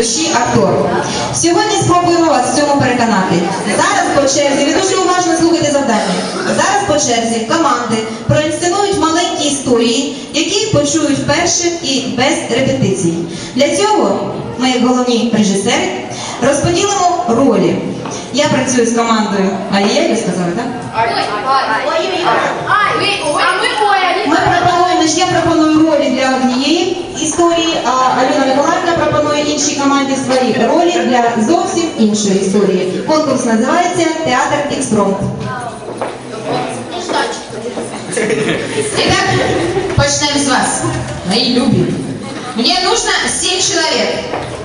душі актор. Сьогодні спробуємо вас в цьому переконати. Зараз по черзі, ви дуже уважно слухайте завдання. Зараз по черзі команди проінсценують маленькі історії, які почують вперше і без репетицій. Для цього ми, головні режисери, розподілимо ролі. Я працюю з командою. А я ви сказали, так? Ми пропонуємо, я пропоную ролі для однієї історії, а Альона Миколаївна іншій команді свої ролі для зовсім іншої історії. Конкурс називається Театр Експромт. Итак, почнем с вас, мои любимые. Мне нужно 7 человек.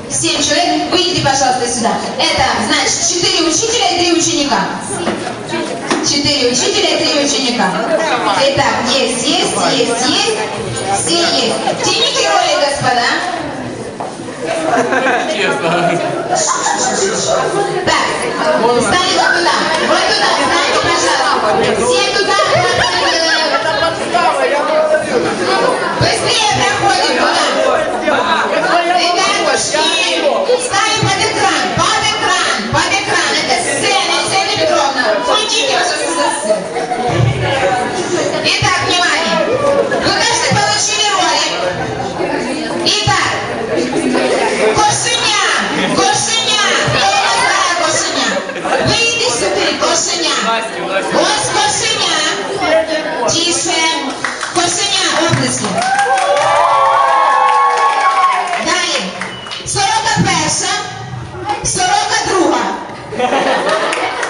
7 человек, выйдите, пожалуйста, сюда. Это, значит, 4 учителя и 3 ученика. 4 учителя и 3 ученика. Итак, есть, есть, есть, есть. Все есть. Тяните роли, господа. Так,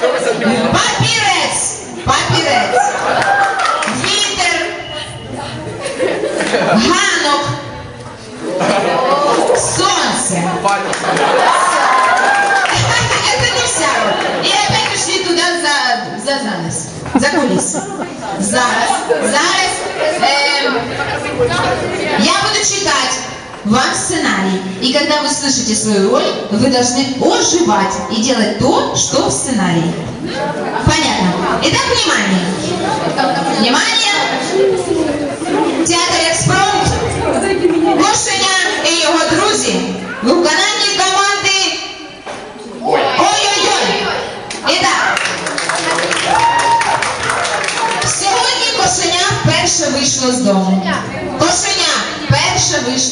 Папірець. Папірець. Вітер. Ганок. Сонце. вам сценарий. И когда вы слышите свою роль, вы должны оживать и делать то, что в сценарии. Понятно? Итак, внимание. Внимание. Театр Експромт. Кошеня і його друзі в виконанні команди Ой-ой-ой. І так. Сьогодні кошеня вперше вийшло з дому.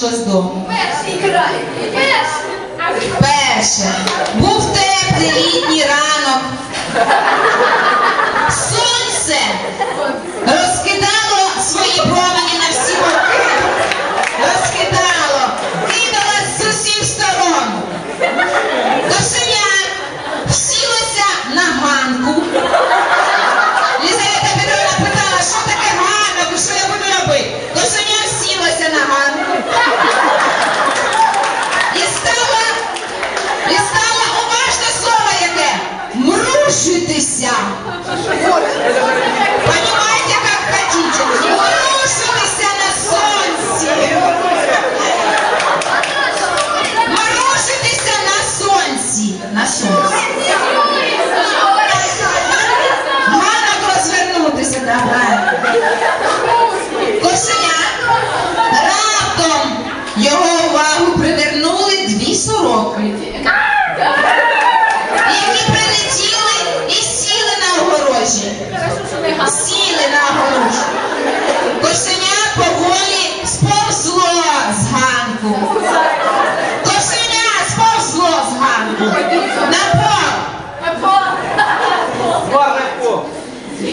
Кошеня дому. Перший край. Перший. Перше. Був теплий літній ранок.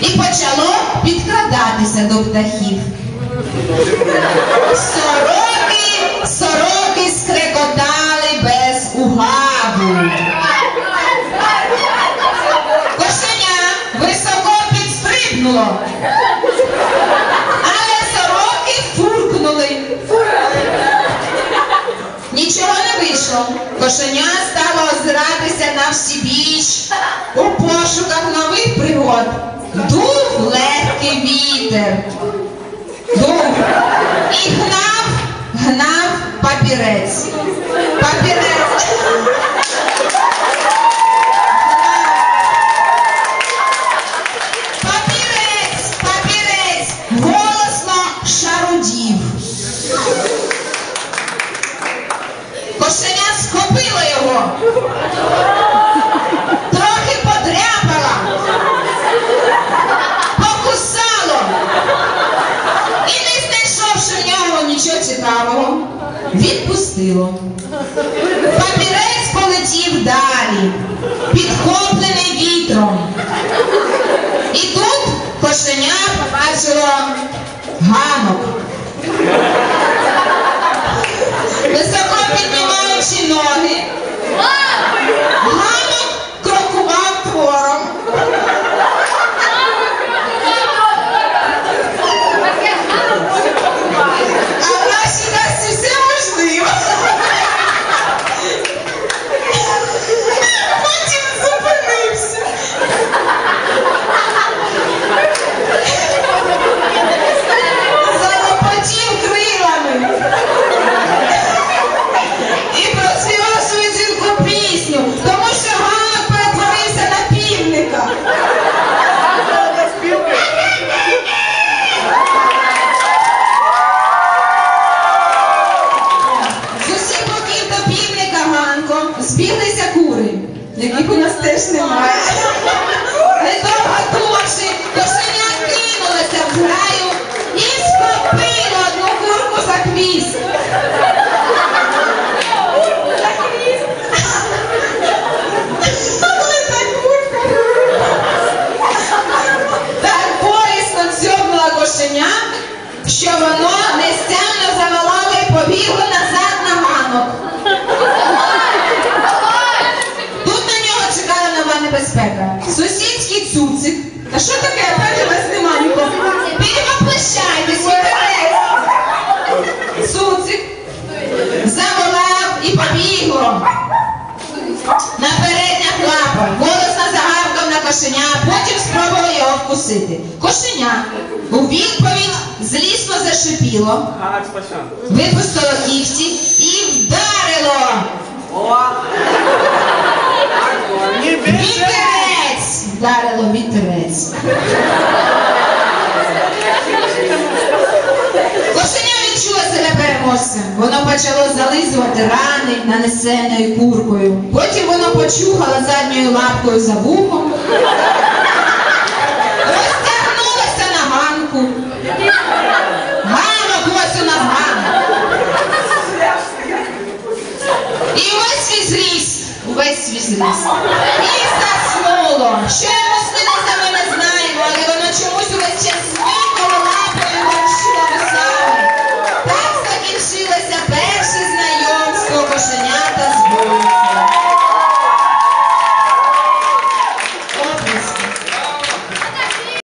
І почало підкрадатися до птахів. Сороки, сороки скрекотали без угаву. Кошеня високо підстрибнуло. Але сороки фуркнули. Нічого не вийшло. Кошеня стало озиратися на всі біч Дув легкий вітер. Дув. І гнав, гнав папірець. Папірець папірець, голосно шарудів. Кошеня схопило Папірець полетів далі, підхоплений вітром. І тут кошеня побачило ганок. Високо піднімаючи ноги, Та що таке? Певне, вас нема нікого. Перепоплещайтесь, виберете. Цуцик заволав і побігло. На переднях лапах голосно загавкав на кошеня, потім спробував його вкусити. Кошеня у відповідь злісно зашипіло, випустило кігті і вдарило. Вітерець! Вдарило вітерець. Кошеня відчула себе переможцем. Воно почало зализувати рани, нанесеною куркою. Потім воно почухало задньою лапкою за вухом.